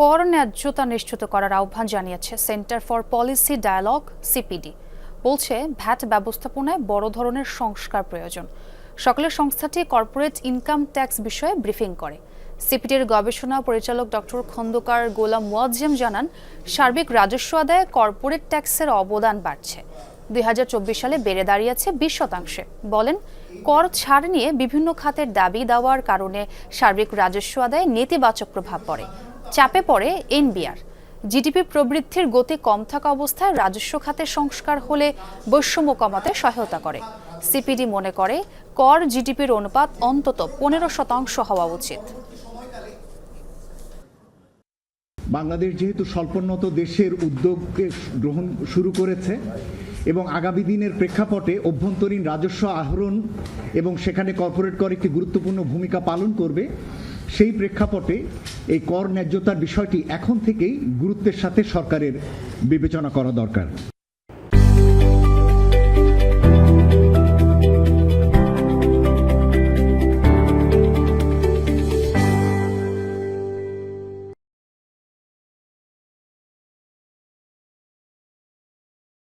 কর ন্যায্যতা নিশ্চিত করার আহ্বান জানিয়েছে center for policy dialogue, CPD. বলছে, ভ্যাট ব্যবস্থাপনায় বড় ধরনের সংস্কার প্রয়োজন। সকালে সংস্থাটি কর্পোরেট ইনকাম ট্যাক্স বিষয়ে ব্রিফিং করে। সিপিডির গবেষণা পরিচালক ডক্টর খন্দকার গোলাম মুয়াজ্জেম জানান, সার্বিক রাজস্ব আদায়ে কর্পোরেট ট্যাক্সের অবদান বাড়ছে। দুই হাজার চব্বিশ সালে বেড়ে দাঁড়িয়েছে বিশ শতাংশে। বলেন, কর ছাড় নিয়ে বিভিন্ন খাতের দাবি দেওয়ার কারণে সার্বিক রাজস্ব আদায়ে নেতিবাচক প্রভাব পড়ে। চাপে পড়ে এনবিআর। জিডিপি প্রবৃদ্ধির গতি কম থাকা অবস্থায় রাজস্ব খাতের সংস্কার হলে বৈষম্য কমাতে সহায়তা করে। সিপিডি মনে করে, কর জিডিপির অনুপাত অন্তত পনেরো শতাংশ হওয়া উচিত। বাংলাদেশ যেহেতু স্বল্পোন্নত দেশের উদ্যোগকে গ্রহণ শুরু করেছে এবং আগামী দিনের প্রেক্ষাপটে অভ্যন্তরীণ রাজস্ব আহরণ এবং সেখানে কর্পোরেট কর একটি গুরুত্বপূর্ণ ভূমিকা পালন করবে সেই প্রেক্ষাপটে এই কর ন্যায্যতার বিষয়টি এখন থেকেই গুরুত্বের সাথে সরকারের বিবেচনা করা দরকার।